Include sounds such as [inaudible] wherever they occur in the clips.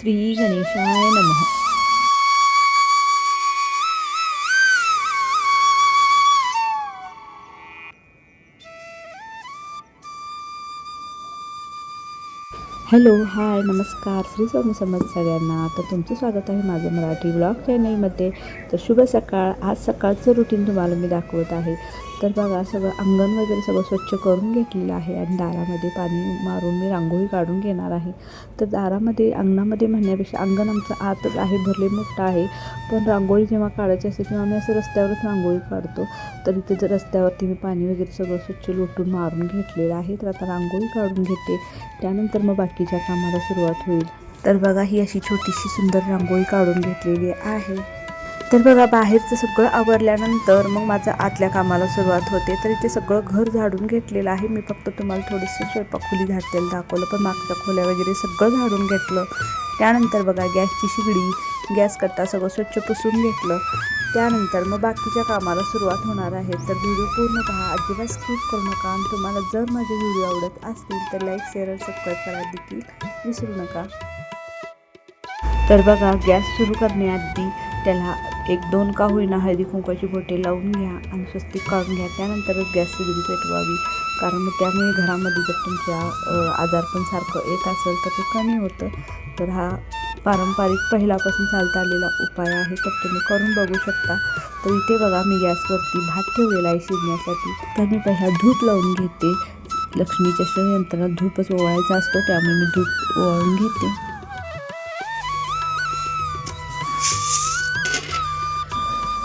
శ్రీ గణేశాయ నమ hello hi नमस्कार. श्री स्वामी समज सगळ्यांना. तर तुमचं स्वागत आहे माझं मराठी ब्लॉग चॅनलमध्ये तर शुभ सकाळ. आज सकाळचं रुटीन तुम्हाला मी दाखवत आहे. तर बघा सगळं अंगण वगैरे सगळं स्वच्छ करून घेतलेलं आहे आणि दारामध्ये पाणी मारून मी रांगोळी काढून घेणार आहे. तर दारामध्ये अंगणामध्ये म्हणण्यापेक्षा अंगण आमचं आतच आहे भरले मोठं आहे. पण रांगोळी जेव्हा काढायची असते तेव्हा आम्ही असं रस्त्यावरच रांगोळी काढतो. तर इथे जर रस्त्यावरती मी पाणी वगैरे सगळं स्वच्छ लोटून मारून घेतलेलं आहे. तर आता रांगोळी काढून घेते. त्यानंतर मग बाकी बाकीच्या कामाला सुरुवात होईल. तर बघा ही अशी छोटीशी सुंदर रांगोळी काढून घेतलेली आहे. तर बघा बाहेरचं सगळं आवरल्यानंतर मग माझं आतल्या कामाला सुरुवात होते. तर इथे सगळं घर झाडून घेतलेलं आहे. मी फक्त तुम्हाला थोडंसं स्वयंपाक खोली झाडतेलं दाखवलं पण मागच्या खोल्या वगैरे सगळं झाडून घेतलं. त्यानंतर बघा गॅसची शिगडी गॅस करता सगळं स्वच्छ पुसून घेतलं. त्यानंतर मग बाकीच्या कामाला सुरुवात होणार आहे. तर व्हिडिओ पूर्ण पहा. अजिबात स्किप करू नका. आणि तुम्हाला जर माझे व्हिडिओ आवडत असतील तर लाईक शेअर सबस्क्राईब करा देखील विसरू नका. तर बघा गॅस सुरू करण्याआधी त्याला एक दोन का होईना हळदी कुंकवाची बोटे लावून घ्या आणि स्वस्तिक काढून घ्या. त्यानंतरच गॅस सिलिंग पेटवावी. कारण त्यामुळे घरामध्ये जर तुमच्या आजारपण सारखं येत असेल तर ते कमी होतं. तर हा पारंपरिक पहिल्यापासून चालता आलेला उपाय आहे तर तुम्ही करून बघू शकता. तर इथे बघा मी गॅसवरती भात ठेवलेला आहे शिजण्यासाठी. तर मी पहिला धूप लावून घेते. लक्ष्मीच्या षडयंत्रात धूपच ओवाळायचा असतो त्यामुळे मी धूप ओवाळून घेते.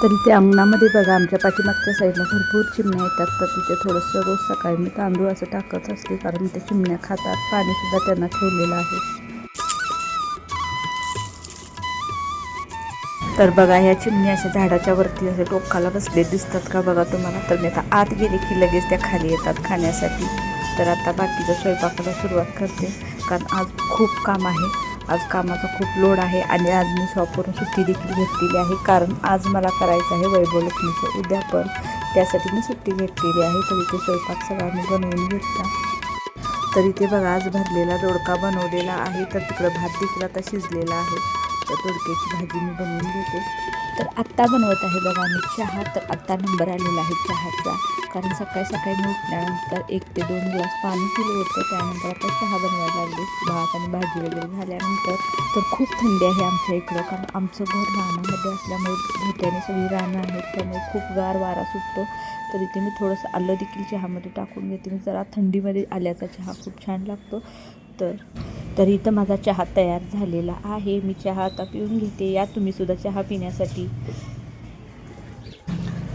तर इथे अंगणामध्ये बघा आमच्या पाठीमागच्या साईडला भरपूर चिमण्या येतात. तर तिथे थोडंसं रोज सकाळी मी तांदूळ असं टाकत असते कारण ते चिमण्या खातात. पाणीसुद्धा त्यांना ठेवलेलं आहे. तर बघा ह्या चिमण्या अशा झाडाच्या वरती असे टोकाला बसले दिसतात का बघा तुम्हाला? तर मी आता आत गेले की लगेच त्या खाली येतात खाण्यासाठी. तर आता बाकीच्या स्वयंपाकाला सुरुवात करते कारण आज खूप काम आहे. आज कामाचा खूप लोड आहे आणि आज मी शॉपवरून सुट्टी देखील घेतलेली आहे. कारण आज मला करायचं आहे वैभव लक्ष्मीचं. उद्यापन त्यासाठी मी सुट्टी घेतलेली आहे. तर इथे स्वयंपाक सगळा मी बनवून घेतला. तर इथे बघा आज भरलेला दोडका बनवलेला आहे. तर तिकडं भात तिकडं आता शिजलेला आहे. तर दोडक्याची भाजी मी बनवून घेते तर आत्ता बनवत आहे बघा मी चहा. तर आत्ता नंबर आलेला आहे चहाचा. कारण सकाळी सकाळी मी उठल्यानंतर एक ते दोन ग्लास पाणी पिलं होतं. त्यानंतर आता चहा बनवायला लागले. भात आणि भाजी वगैरे झाल्यानंतर तर खूप थंडी आहे आमच्या इकडं. कारण आमचं घर रानामध्ये असल्यामुळे भोट्याने सगळी रानं आहेत. त्यामुळे खूप गार वारा सुटतो. तर इथे मी थोडंसं आलं देखील चहामध्ये टाकून घेते. मी जरा थंडीमध्ये आल्याचा चहा खूप छान लागतो. तर. तर इथं माझा चहा तयार झालेला आहे. मी चहा आता पिऊन घेते. या तुम्ही सुद्धा चहा पिण्यासाठी.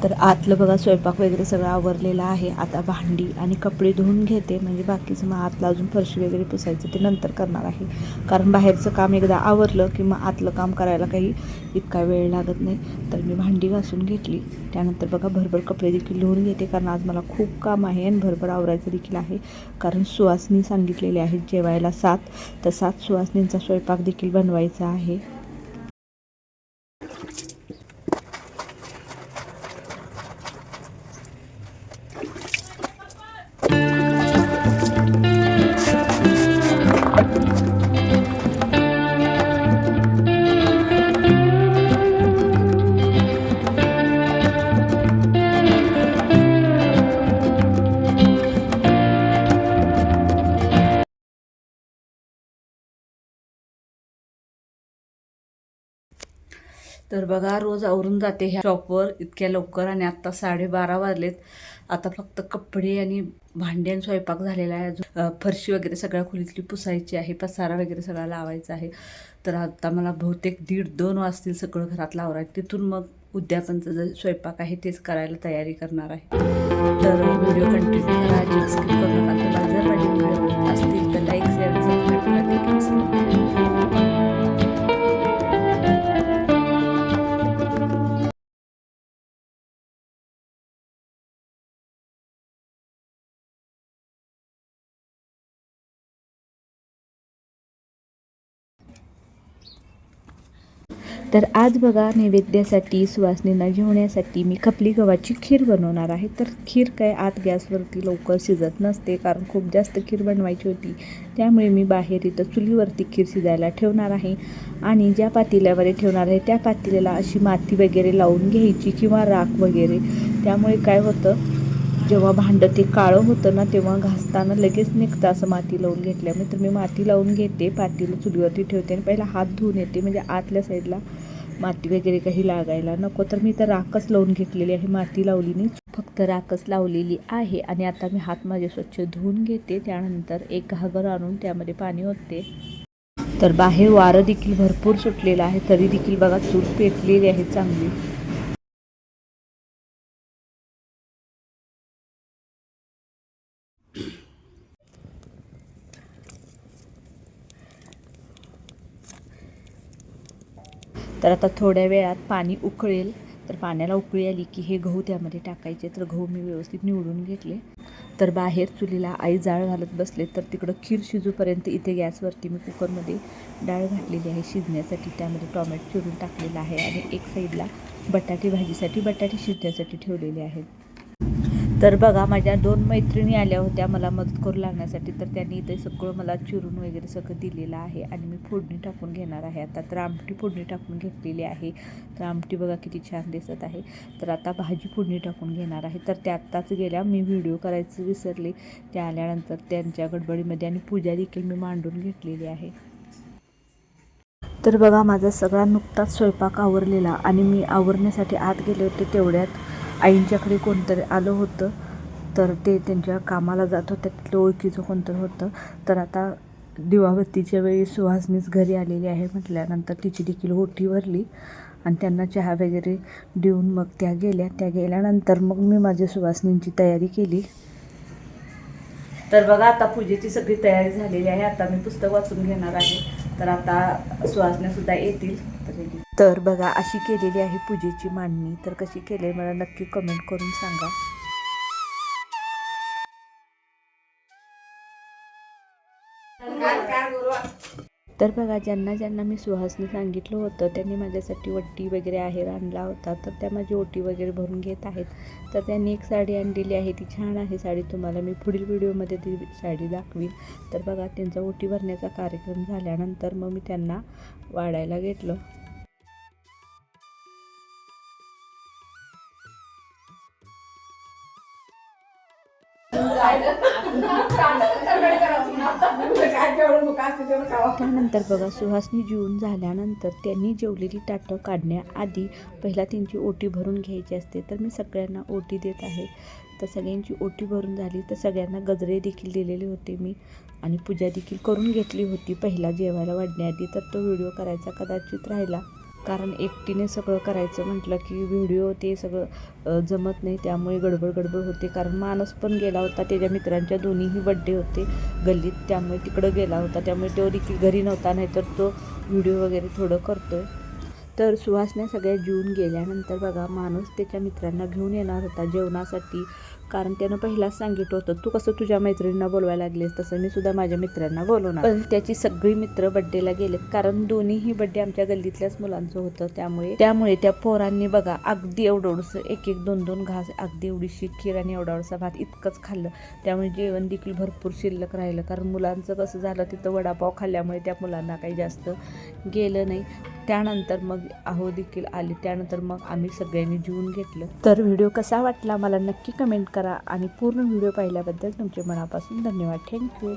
तर आतलं बघा स्वयंपाक वगैरे सगळं आवरलेलं आहे. आता भांडी आणि कपडे धुवून घेते. म्हणजे बाकीचं मग आतलं अजून फरशी वगैरे पुसायचं ते नंतर करणार आहे. कारण बाहेरचं काम एकदा आवरलं की मग आतलं काम करायला काही इतका वेळ लागत नाही. तर मी भांडी घासून घेतली. त्यानंतर बघा भरभर कपडे देखील धुवून घेते. कारण आज मला खूप काम आहे आणि भरभर आवरायचं देखील आहे. कारण सुवासनी सांगितलेले आहेत जेवायला सात. तर सात सुवासनींचा स्वयंपाक देखील बनवायचा आहे. तर बघा रोज आवरून जाते ह्या शॉपवर इतक्या लवकर आणि आत्ता साडेबारा वाजलेत. आता फक्त कपडे आणि भांड्यान आणि स्वयंपाक झालेला आहे. अजून, फरशी वगैरे सगळ्या खोलीतली पुसायची आहे. पसारा वगैरे सगळा लावायचा आहे. तर आता मला बहुतेक दीड दोन वाजतील सगळं घरात लावरायचं तिथून मग उद्यापनचं जे स्वयंपाक आहे तेच करायला तयारी करणार आहे. तर व्हिडिओ कंटिन्यू करा. अजिबात करू नका तुम्हाला जर माझे व्हिडिओ असतील तर लाईक शेअर सबस्क्राईब करा. तर आज बघा नैवेद्यासाठी सुवासनींना जेवण्यासाठी मी खपली गव्हाची खीर बनवणार आहे. तर खीर काय आत गॅसवरती लवकर शिजत नसते कारण खूप जास्त खीर बनवायची होती. त्यामुळे मी बाहेर इथं चुलीवरती खीर शिजायला ठेवणार आहे. आणि ज्या पातेल्यावर ठेवणार आहे त्या पातेल्याला अशी माती वगैरे लावून घ्यायची किंवा राख वगैरे. त्यामुळे काय होतं जेव्हा भांडं ते काळं होतं ना तेव्हा घासताना लगेच निघतं असं माती लावून घेतल्यामुळे. तर मी माती लावून घेते पातीला चुलीवरती ठेवते आणि पहिला हात धुवून येते. म्हणजे आतल्या साईडला माती वगैरे काही लागायला नको. तर मी तर राखच लावून घेतलेली आहे माती लावली नाही फक्त राखच लावलेली आहे आणि आता मी हात माझे स्वच्छ धुवून घेते. त्यानंतर एक घागर आणून त्यामध्ये पाणी ओतते. तर बाहेर वारं देखील भरपूर सुटलेलं आहे. तरी देखील बघा चूल पेटलेली आहे चांगली. तर आता थोड्या वेळात पाणी उकळेल. तर पाण्याला उकळी आली की हे गहू त्यामध्ये टाकायचे. तर गहू मी व्यवस्थित निवडून घेतले. तर बाहेर चुलीला आई जाळ घालत बसले. तर तिकडं खीर शिजूपर्यंत इथे गॅसवरती मी कुकरमध्ये डाळ घातलेली आहे शिजण्यासाठी. त्यामध्ये टॉमॅटो चिरून टाकलेला आहे आणि एक साईडला बटाटे भाजीसाठी बटाटे शिजण्यासाठी ठेवलेले आहेत. तर बघा माझ्या दोन मैत्रिणी आल्या होत्या मला मदत करू लागण्यासाठी. तर त्यांनी इथे सगळं मला चिरून वगैरे सगळं दिलेलं आहे आणि मी फोडणी टाकून घेणार आहे. आता तर आमटी फोडणी टाकून घेतलेली आहे. तर आमटी बघा किती छान दिसत आहे. तर आता भाजी फोडणी टाकून घेणार आहे. तर त्या आत्ताच गेल्या मी व्हिडिओ करायचं विसरले. त्या आल्यानंतर त्यांच्या गडबडीमध्ये आणि पूजा देखील मी मांडून घेतलेली आहे. तर बघा माझा सगळा नुकताच स्वयंपाक आवरलेला आणि मी आवरण्यासाठी आत गेले होते तेवढ्यात. आईंच्याकडे कोणतरी आलं होतं तर ते त्यांच्या कामाला जात होत्या तिथलं ओळखीचं कोणतरी होतं. तर आता दिवाबत्तीच्या वेळी सुहासनीच घरी आलेली आहे म्हटल्यानंतर तिची देखील ओटी भरली आणि त्यांना चहा वगैरे देऊन मग त्या गेल्या. त्या गेल्यानंतर मग मी माझ्या सुवासनींची तयारी केली. तर बघा आता पूजेची सगळी तयारी झालेली आहे. आता मी पुस्तक वाचून घेणार आहे. तर आता सुहासण्यासुद्धा येतील. तर तर बघा अशी केलेली आहे पूजेची मांडणी. तर कशी केली मला नक्की कमेंट करून सांगा. तर बघा ज्यांना ज्यांना मी सुहासने सांगितलं होतं त्यांनी माझ्यासाठी वट्टी वगैरे आहेर आणला होता. तर त्या माझी ओटी वगैरे भरून घेत आहेत. तर त्यांनी एक साडी आणलेली आहे ती छान आहे साडी. तुम्हाला मी पुढील व्हिडिओमध्ये ती साडी दाखवीन. तर बघा त्यांचा ओटी भरण्याचा कार्यक्रम झाल्यानंतर मग मी त्यांना वाढायला घेतलं. [laughs] त्यानंतर बघा सुहासनी जेवून झाल्यानंतर त्यांनी जेवलेली ताटं काढण्याआधी पहिला त्यांची ओटी भरून घ्यायची असते. तर मी सगळ्यांना ओटी देत आहे. तर सगळ्यांची ओटी भरून झाली तर सगळ्यांना गजरे देखील दिलेले होते मी आणि पूजा देखील करून घेतली होती पहिला जेवायला वाढण्याआधी. तर तो व्हिडिओ करायचा कदाचित राहिला. कारण एकटीने सगळं करायचं म्हटलं की व्हिडिओ ते सगळं जमत नाही त्यामुळे गडबड गडबड होते. कारण माणूस पण गेला होता त्याच्या मित्रांच्या दोन्हीही बड्डे होते गल्लीत त्यामुळे तिकडं गेला होता. त्यामुळे तो देखील घरी नव्हता नाही तर तो व्हिडिओ वगैरे थोडं करतो आहे तर सुहासने सगळ्या जीवन गेल्यानंतर बघा माणूस त्याच्या मित्रांना घेऊन येणार होता जेवणासाठी. कारण त्यानं पहिलाच सांगितलं होतं तू कसं तुझ्या मैत्रिणींना बोलवायला लागलेस तसं मी सुद्धा माझ्या मित्रांना बोलवणार. पण त्याची सगळी मित्र बड्डेला गेलेत कारण दोन्हीही बड्डे आमच्या गल्लीतल्याच मुलांचं होतं. त्यामुळे त्यामुळे त्या पोरांनी बघा अगदी एवढंसं एक एक दोन दोन घास अगदी एवढीशी खीर आणि एवढासा भात इतकंच खाल्लं. त्यामुळे जेवण देखील भरपूर शिल्लक राहिलं कारण मुलांचं कसं झालं तिथं वडापाव खाल्ल्यामुळे त्या मुलांना काही जास्त गेलं नाही. त्यानंतर मग अहो देखील आले. त्यानंतर मग आम्ही सगळ्यांनी जेवून घेतलं. तर व्हिडिओ कसा वाटला मला नक्की कमेंट करा आणि पूर्ण व्हिडिओ पाहिल्याबद्दल तुमचे मनापासून धन्यवाद. थँक्यू